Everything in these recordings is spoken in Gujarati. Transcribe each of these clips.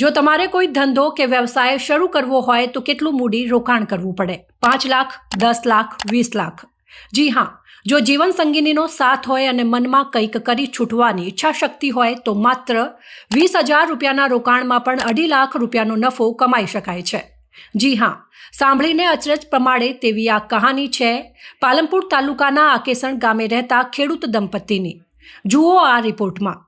જો તમારે કોઈ ધંધો કે વ્યવસાય શરૂ કરવો હોય તો કેટલું મૂડી રોકાણ કરવું પડે? પાંચ લાખ, દસ લાખ, વીસ લાખ? જી હા, જો જીવન સંગીનીનો સાથ હોય અને મનમાં કંઈક કરી છૂટવાની ઈચ્છા શક્તિ હોય તો માત્ર વીસ હજાર રૂપિયાના રોકાણમાં પણ અઢી લાખ રૂપિયાનો નફો કમાઈ શકાય છે. જી હા, સાંભળીને અચરજ પ્રમાણે તેવી આ કહાની છે, પાલનપુર તાલુકાના આકેસણ ગામે રહેતા ખેડૂત દંપતીની. જુઓ આ રિપોર્ટમાં.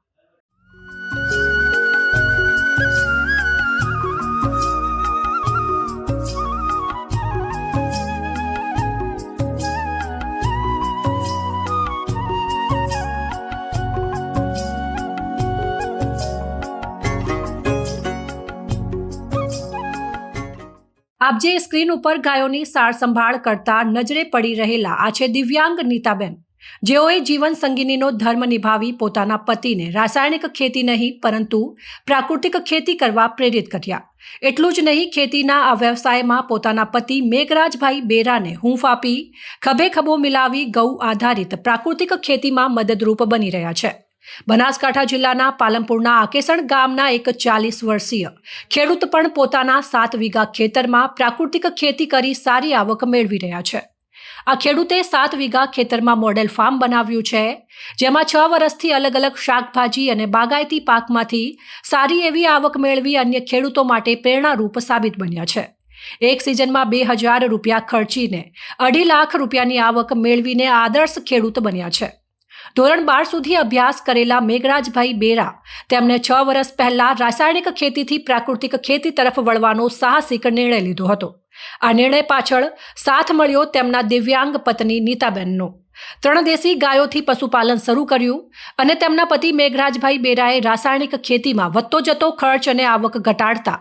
આપ જે સ્ક્રીન ઉપર ગાયોની સાર સંભાળ કરતા નજરે પડી રહેલા આ છે દિવ્યાંગ નીતાબેન. જેઓએ જીવન સંગીનીનો ધર્મ નિભાવી પોતાના પતિને રાસાયણિક ખેતી નહીં, પરંતુ પ્રાકૃતિક ખેતી કરવા પ્રેરિત કર્યા. એટલું જ નહીં, ખેતીના આ વ્યવસાયમાં પોતાના પતિ મેઘરાજભાઈ બેરાને હૂંફ આપી, ખભે ખભો મિલાવી ગૌ આધારિત પ્રાકૃતિક ખેતીમાં મદદરૂપ બની રહ્યા છે. બનાસકાંઠા જિલ્લાના પાલનપુરના આકેસણ ગામના એક ચાલીસ વર્ષીય ખેડૂત પણ પોતાના સાત વીઘા ખેતરમાં પ્રાકૃતિક ખેતી કરી સારી આવક મેળવી રહ્યા છે. આ ખેડૂતે સાત વીઘા ખેતરમાં મોડેલ ફાર્મ બનાવ્યું છે, જેમાં છ વર્ષથી અલગ અલગ શાકભાજી અને બાગાયતી પાકમાંથી સારી એવી આવક મેળવી અન્ય ખેડૂતો માટે પ્રેરણારૂપ સાબિત બન્યા છે. એક સિઝનમાં બે હજાર રૂપિયા ખર્ચીને અઢી લાખ રૂપિયાની આવક મેળવીને આદર્શ ખેડૂત બન્યા છે. ધોરણ બાર સુધી અભ્યાસ કરેલા મેઘરાજભાઈ બેરા તેમણે છ વર્ષ પહેલા રાસાયણિક ખેતીથી પ્રાકૃતિક ખેતી તરફ વળવાનો સાહસિક નિર્ણય લીધો હતો. આ નિર્ણય પાછળ સાથ મળ્યો તેમના દિવ્યાંગ પત્ની નીતાબેનનો. ત્રણ દેશી ગાયોથી પશુપાલન શરૂ કર્યું અને તેમના પતિ મેઘરાજભાઈ બેરાએ રાસાયણિક ખેતીમાં વધતો જતો ખર્ચ અને આવક ઘટાડતા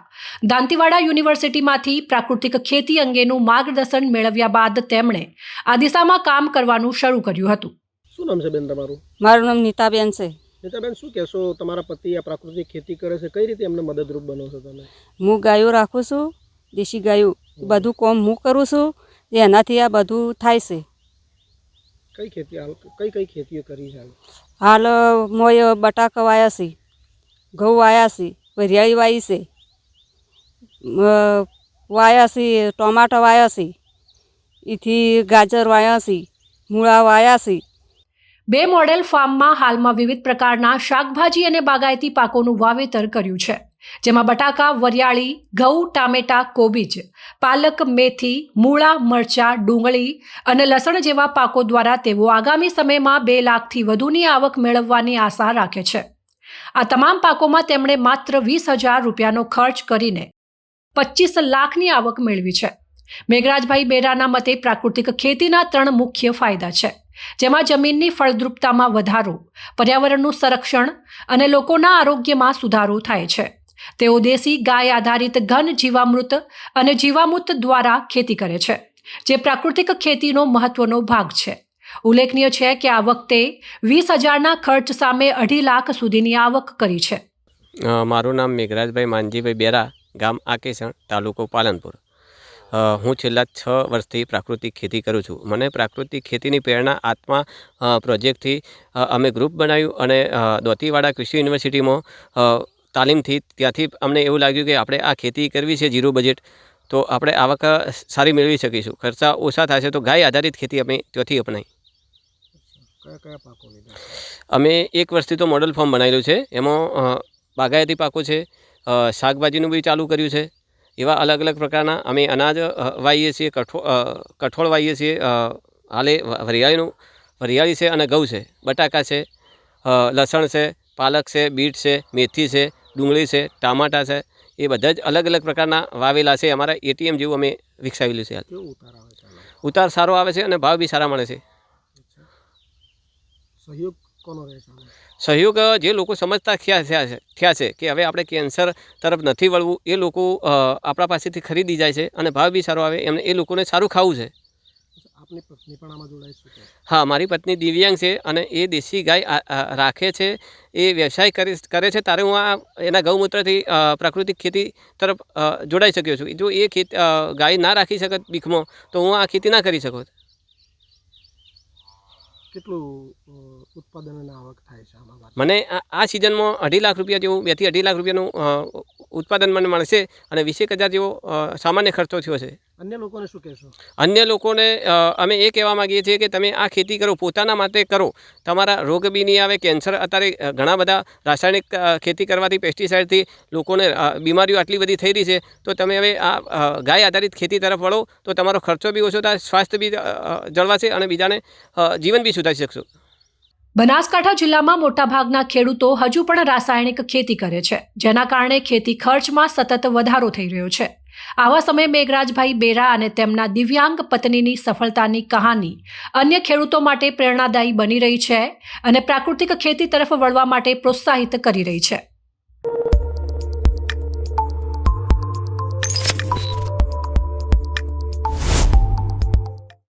દાંતીવાડા યુનિવર્સિટીમાંથી પ્રાકૃતિક ખેતી અંગેનું માર્ગદર્શન મેળવ્યા બાદ તેમણે આ દિશામાં કામ કરવાનું શરૂ કર્યું હતું. શું નામ છે બેન તમારું? મારું નામ નીતાબેન છે. નીતાબેન શું કહેશો? તમારા પતિ આ પ્રાકૃતિક ખેતી કરે છે. કઈ રીતે એમને મદદરૂપ બનો છો તમે? હું ગાયો રાખું છું દેશી ગાયો. બધું કોમ હું કરું છું એનાથી આ બધું થાય છે. કઈ ખેતી હાલ કઈ કઈ ખેતીઓ કરી છે હાલ? મોય બટાકા વાયા છે ઘઉં વાયા છે વરિયાળી વાવી છે વાયા છે ટોમાટા વાયા છે એથી ગાજર વાયા છે મૂળા વાયા છે બે મોડેલ ફાર્મમાં હાલમાં વિવિધ પ્રકારના શાકભાજી અને બાગાયતી પાકોનું વાવેતર કર્યું છે. જેમાં બટાકા, વરિયાળી, ઘઉં, ટામેટા, કોબીજ, પાલક, મેથી, મૂળા, મરચા, ડુંગળી અને લસણ જેવા પાકો દ્વારા તેઓ આગામી સમયમાં બે લાખથી વધુની આવક મેળવવાની આશા રાખે છે. આ તમામ પાકોમાં તેમણે માત્ર વીસ હજાર રૂપિયાનો ખર્ચ કરીને પચીસ લાખની આવક મેળવી છે. મેઘરાજભાઈ બેરાના મતે પ્રાકૃતિક ખેતીના ત્રણ મુખ્ય ફાયદા છે. જેમાં જમીનની ફળદ્રુપતામાં વધારો, પર્યાવરણનું સંરક્ષણ અને લોકોના આરોગ્યમાં સુધારો થાય છે. તેઓ દેશી ગાય આધારિત ઘન જીવામૃત અને જીવામૃત દ્વારા ખેતી કરે છે, જે પ્રાકૃતિક ખેતીનો મહત્વનો ભાગ છે. ઉલ્લેખનીય છે કે આ વખતે વીસ હજારના ખર્ચ સામે અઢી લાખ સુધીની આવક કરી છે. મારું નામ મેઘરાજભાઈ માનજીભાઈ બેરા, ગામ આકેસણ, તાલુકો પાલનપુર. હું છેલ્લા છ વર્ષથી પ્રાકૃતિક ખેતી કરું છું. મને પ્રાકૃતિક ખેતીની પ્રેરણા આત્મા પ્રોજેક્ટથી અમે ગ્રુપ બનાવ્યું અને દોતીવાડા કૃષિ યુનિવર્સિટીમાં તાલીમથી ત્યાંથી અમને એવું લાગ્યું કે આપણે આ ખેતી કરવી છે ઝીરો બજેટ તો આપણે આવક સારી મેળવી શકીશું. ખર્ચા ઓછા થશે તો ગાય આધારિત ખેતી અમે ત્યાંથી અપનાવી અમે એક વર્ષથી તો મોડલ ફોર્મ બનાવેલું છે. એમાં બાગાયતી પાકો છે શાકભાજીનું બી ચાલુ કર્યું છે. એવા અલગ અલગ પ્રકારના અમે અનાજ વાવીએ છીએ કઠોળ કઠોળ વાવીએ છીએ હાલે વરિયાળીનું વરિયાળી છે અને ઘઉં છે બટાકા છે લસણ છે પાલક છે બીટ છે મેથી છે ડુંગળી છે ટામાટા છે એ બધા જ અલગ અલગ પ્રકારના વાવેલા છે અમારા એટીએમ જેવું અમે વિકસાવેલું છે? ઉતાર સારો આવે છે અને ભાવ બી સારા મળે છે સહયોગ કોનો રહે છે? સહયોગ જે લોકો સમજતા થયા છે થયા છે કે હવે આપણે કેન્સર તરફ નથી વળવું એ લોકો આપણા પાસેથી ખરીદી જાય છે અને ભાવ બી સારો આવે એમને એ લોકોને સારું ખાવું છે. આપની પત્ની પણ આમાં જોડાય છે હા મારી પત્ની દિવ્યાંગ છે અને એ દેશી ગાય રાખે છે એ વ્યવસાય કરી કરે છે ત્યારે હું આ એના ગૌમૂત્રથી પ્રાકૃતિક ખેતી તરફ જોડાઈ શક્યો છું. જો એ ખેત ગાય ના રાખી શકત બીખમાં તો હું આ ખેતી ના કરી શકત. કેટલું ઉત્પાદન અને આવક થાય છે આમાં મને આ સિઝનમાં અઢી લાખ રૂપિયા જેવું બેથી અઢી લાખ રૂપિયાનું ઉત્પાદન મને મળશે અને વીસેક હજાર જેવો સામાન્ય ખર્ચો થયો છે. અન્ય લોકોને શું કહેશો? અન્ય લોકોને અમે એ કહેવા માગીએ છીએ કે તમે આ ખેતી કરો પોતાના માટે કરો. તમારા રોગ બી નહીં આવે કેન્સર અત્યારે ઘણા બધા રાસાયણિક ખેતી કરવાથી પેસ્ટિસાઇડથી લોકોને બીમારીઓ આટલી બધી થઈ રહી છે. તો તમે હવે આ ગાય આધારિત ખેતી તરફ વળો તો તમારો ખર્ચો બી ઓછો થાય સ્વાસ્થ્ય બી જળવાશે અને બીજાને જીવન બી સુધારી શકશો. બનાસકાંઠા જિલ્લામાં મોટાભાગના ખેડૂતો હજુ પણ રાસાયણિક ખેતી કરે છે, જેના કારણે ખેતી ખર્ચમાં સતત વધારો થઈ રહ્યો છે. આવા સમયે મેઘરાજભાઈ બેરા અને તેમના દિવ્યાંગ પત્નીની સફળતાની કહાની અન્ય ખેડૂતો માટે પ્રેરણાદાયી બની રહી છે અને પ્રાકૃતિક ખેતી તરફ વળવા માટે પ્રોત્સાહિત કરી રહી છે.